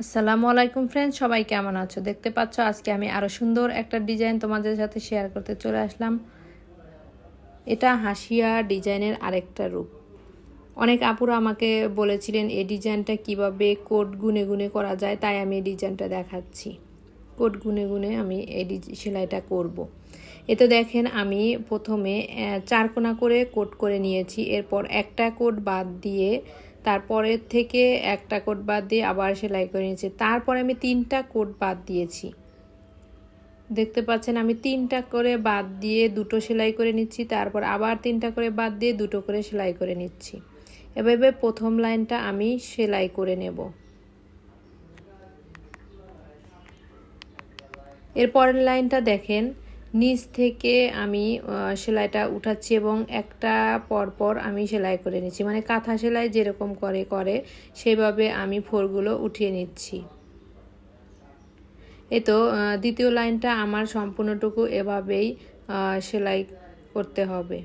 আসসালামু আলাইকুম ফ্রেন্ডস সবাই কেমন আছো? দেখতে পাচ্ছ আজকে আমি আরও সুন্দর একটা ডিজাইন তোমাদের সাথে শেয়ার করতে চলে আসলাম। এটা হাসিয়া ডিজাইনের আরেকটা রূপ। অনেক আপুরা আমাকে বলেছিলেন এই ডিজাইনটা কীভাবে কোট গুনে গুনে করা যায় তাই আমি এই ডিজাইনটা দেখাচ্ছি। কোট গুনে গুনে আমি এই সেলাইটা করব। এতে দেখেন আমি প্রথমে আহ, চার কোনা করে কোট করে নিয়েছি। এরপর একটা কোট বাদ দিয়ে তারপরের থেকে একটা কোট বাদ দিয়ে আবার সেলাই করে নিয়েছি। তারপরে আমি তিনটা কোট বাদ দিয়েছি। দেখতে পাচ্ছেন, আমি তিনটা করে বাদ দিয়ে দুটো সেলাই করে নিচ্ছি, তারপর আবার তিনটা করে বাদ দিয়ে দুটো করে সেলাই করে নিচ্ছি। এভাবে প্রথম লাইনটা আমি সেলাই করে নেব। এর পরের লাইনটা দেখেন নিচ থেকে আমি সেলাইটা উঠাচ্ছি এবং একটা পর পর আমি সেলাই করে নিচ্ছি। মানে কাঁথা সেলাই যেরকম করে করে, সেভাবে আমি ফোরগুলো উঠিয়ে নিচ্ছি। এই তো দ্বিতীয় লাইনটা আমার সম্পূর্ণটুকু এভাবেই সেলাই করতে হবে।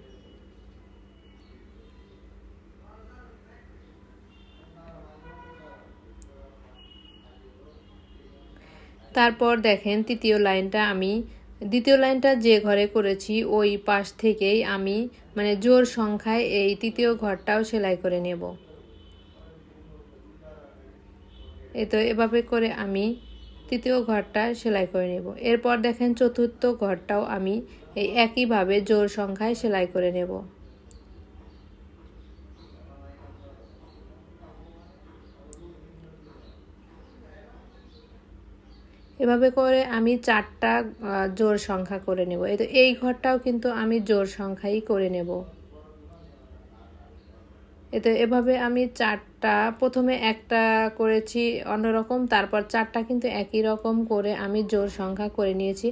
তারপর দেখেন, তৃতীয় লাইনটা আমি দ্বিতীয় লাইনটা যে ঘরে করেছি, ওই পাশ থেকেই আমি মানে জোর সংখ্যায় এই তৃতীয় ঘরটাও সেলাই করে নেব। এ তো এভাবে করে আমি তৃতীয় ঘরটা সেলাই করে নেব। এরপর দেখেন চতুর্থ ঘরটাও আমি এই একইভাবে জোর সংখ্যায় সেলাই করে নেব। এভাবে করে আমি চারটা জোর সংখ্যা করে নেব। এই তো এই ঘরটাও কিন্তু আমি জোর সংখ্যাই করে নেব। এতে এভাবে আমি চারটা, প্রথমে একটা করেছি অন্যরকম, তারপর চারটা কিন্তু একই রকম করে আমি জোর সংখ্যা করে নিয়েছি।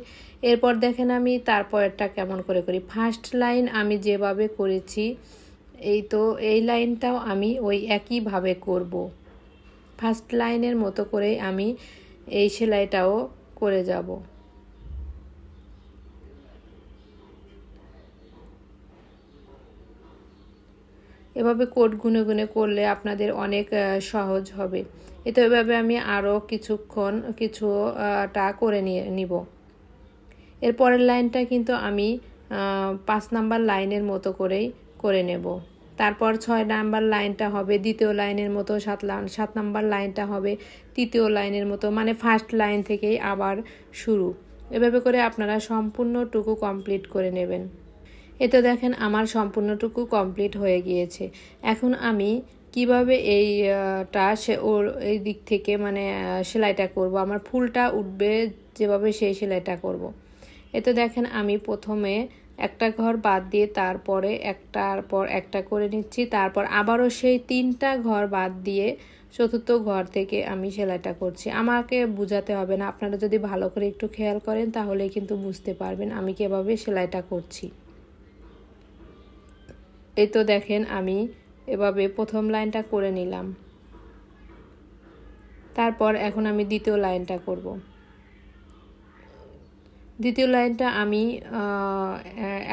এরপর দেখেন আমি তারপরেরটা কেমন করে করি। ফার্স্ট লাইন আমি যেভাবে করেছি, এই তো এই লাইনটাও আমি ওই একইভাবে করব। ফার্স্ট লাইনের মতো করেই আমি এই সেলাইটাও করে যাব। এভাবে কোড গুনে গুনে করলে আপনাদের অনেক সহজ হবে। এতে এভাবে আমি আরও কিছুক্ষণ কিছুটা করে নিয়ে নিব। এরপরের লাইনটা কিন্তু আমি পাঁচ নাম্বার লাইনের মতো করেই করে নেব। তারপর ছয় নাম্বার লাইনটা হবে দ্বিতীয় লাইনের মতো সাত লা- সাত নাম্বার লাইনটা হবে তৃতীয় লাইনের মতো মানে ফার্স্ট লাইন থেকেই আবার শুরু। এভাবে করে আপনারা সম্পূর্ণটুকু কমপ্লিট করে নেবেন। এতে দেখেন আমার সম্পূর্ণটুকু কমপ্লিট হয়ে গিয়েছে। এখন আমি কীভাবে এই আহ, টা সে ওর এই দিক থেকে মানে সেলাইটা করব আমার ফুলটা উঠবে যেভাবে সেই সেলাইটা করব। এতে দেখেন আমি প্রথমে একটা ঘর বাদ দিয়ে তারপরে একটার পর একটা করে নিচ্ছি। তারপর আবারও সেই তিনটা ঘর বাদ দিয়ে চতুর্থ ঘর থেকে আমি সেলাইটা করছি। আমাকে বুঝাতে হবে না। আপনারা যদি ভালো করে একটু খেয়াল করেন তাহলে কিন্তু বুঝতে পারবেন আমি কীভাবে সেলাইটা করছি। এই তো দেখেন আমি এভাবে প্রথম লাইনটা করে নিলাম। তারপর এখন আমি দ্বিতীয় লাইনটা করব। দ্বিতীয় লাইনটা আমি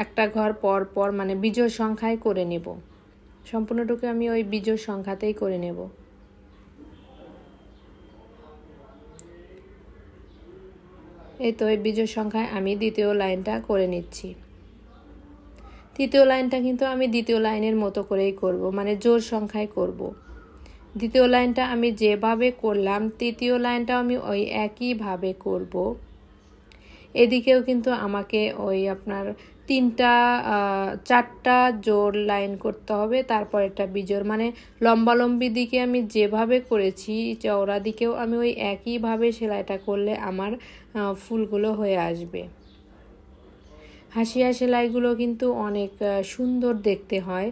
একটা ঘর পর পর মানে বিজোড় সংখ্যায় করে নেব। সম্পূর্ণটুকু আমি ওই বিজোড় সংখ্যাতেই করে নেব। এই তো এই বিজোড় সংখ্যায় আমি দ্বিতীয় লাইনটা করে নিচ্ছি। তৃতীয় লাইনটা কিন্তু আমি দ্বিতীয় লাইনের মতো করেই করব মানে জোর সংখ্যায় করব। দ্বিতীয় লাইনটা আমি যেভাবে করলাম, তৃতীয় লাইনটাও আমি ওই একইভাবে করব। এদিকেও কিন্তু আমাকে ওই আপনার তিনটা চারটা জোর লাইন করতে হবে, তারপর একটা বিজোড়। মানে লম্বালম্বি দিকে আমি যেভাবে করেছি, চওড়া দিকেও আমি ওই একইভাবে সেলাইটা করলে আমার ফুলগুলো হয়ে আসবে। হাসিয়া সেলাইগুলো কিন্তু অনেক সুন্দর দেখতে হয়।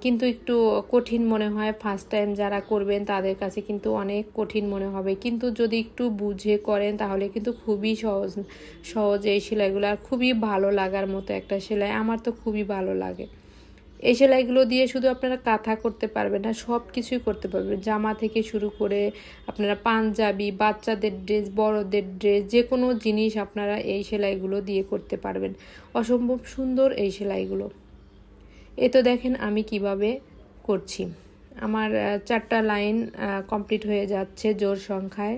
কিন্তু একটু কঠিন মনে হয়। ফার্স্ট টাইম যারা করবেন, তাদের কাছে কিন্তু অনেক কঠিন মনে হবে। কিন্তু যদি একটু বুঝে করেন, তাহলে কিন্তু খুবই সহজ সহজ এই সেলাইগুলো। আর খুবই ভালো লাগার মতো একটা সেলাই। আমার তো খুবই ভালো লাগে। এই সেলাইগুলো দিয়ে শুধু আপনারা কাঁথা করতে পারবেন না সব কিছুই করতে পারবেন। জামা থেকে শুরু করে আপনারা পাঞ্জাবি, বাচ্চাদের ড্রেস, বড়দের ড্রেস যে কোনো জিনিস আপনারা এই সেলাইগুলো দিয়ে করতে পারবেন। অসম্ভব সুন্দর এই সেলাইগুলো। এ তো দেখেন আমি কীভাবে করছি। আমার চারটা লাইন কমপ্লিট হয়ে যাচ্ছে জোর সংখ্যায়।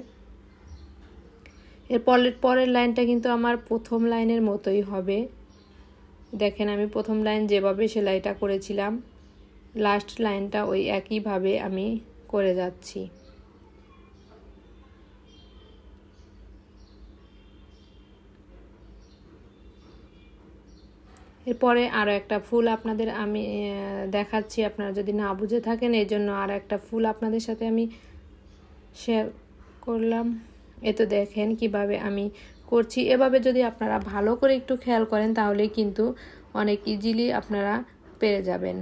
এর পরের পরের লাইনটা কিন্তু আমার প্রথম লাইনের মতোই হবে। দেখেন আমি প্রথম লাইন যেভাবে সেলাইটা করেছিলাম, লাস্ট লাইনটা ওই একইভাবে আমি করে যাচ্ছি। এরপরে আরও একটা ফুল আপনাদের আমি দেখাচ্ছি। আপনারা যদি না বুঝে থাকেন, এই জন্য আর একটা ফুল আপনাদের সাথে আমি শেয়ার করলাম। এ তো দেখেন কীভাবে আমি করছি। এভাবে যদি আপনারা ভালো করে একটু খেয়াল করেন, তাহলে কিন্তু অনেক ইজিলি আপনারা পেরে যাবেন।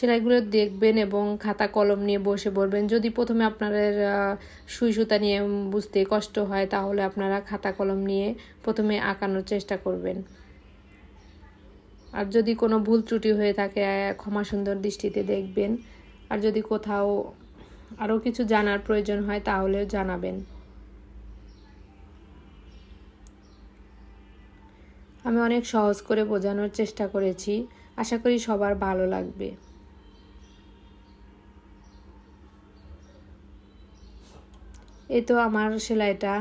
সেলাইগুলো দেখবেন এবং খাতা কলম নিয়ে বসে পড়বেন। যদি প্রথমে আপনাদের সুই সুতা নিয়ে বুঝতে কষ্ট হয়, তাহলে আপনারা খাতা কলম নিয়ে প্রথমে আঁকানোর চেষ্টা করবেন। আর যদি কোনো ভুল ত্রুটি হয়ে থাকে, ক্ষমা সুন্দর দৃষ্টিতে দেখবেন। আর যদি কোথাও আরও কিছু জানার প্রয়োজন হয়, তাহলেও জানাবেন। আমি অনেক সহজ করে বোঝানোর চেষ্টা করেছি। আশা করি সবার ভালো লাগবে। এই তো আমার সেলাইটা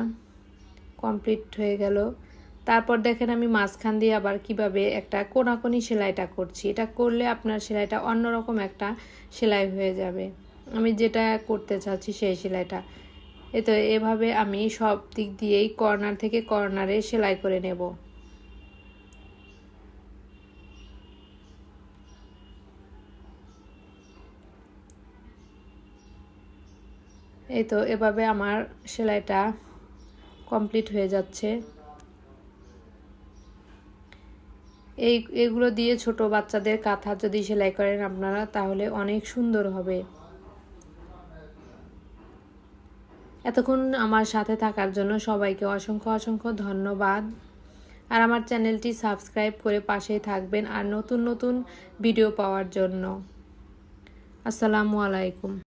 কমপ্লিট হয়ে গেল। তারপর দেখেন আমি মাঝখান দিয়ে আবার কীভাবে একটা কোনাকোনি সেলাইটা করছি। এটা করলে আপনার সেলাইটা অন্যরকম একটা সেলাই হয়ে যাবে। আমি যেটা করতে চাচ্ছি সেই সেলাইটা। এ তো এভাবে আমি সব দিক দিয়েই কর্নার থেকে কর্নারে সেলাই করে নেব। এই তো এভাবে আমার সেলাইটা কমপ্লিট হয়ে যাচ্ছে। এই, এগুলো দিয়ে ছোট বাচ্চাদের কাঁথা যদি সেলাই করেন আপনারা, তাহলে অনেক সুন্দর হবে। এতক্ষণ আমার সাথে থাকার জন্য সবাইকে অসংখ্য অসংখ্য ধন্যবাদ। আর আমার চ্যানেলটি সাবস্ক্রাইব করে পাশেই থাকবেন আর নতুন নতুন ভিডিও পাওয়ার জন্য। আসসালামু আলাইকুম।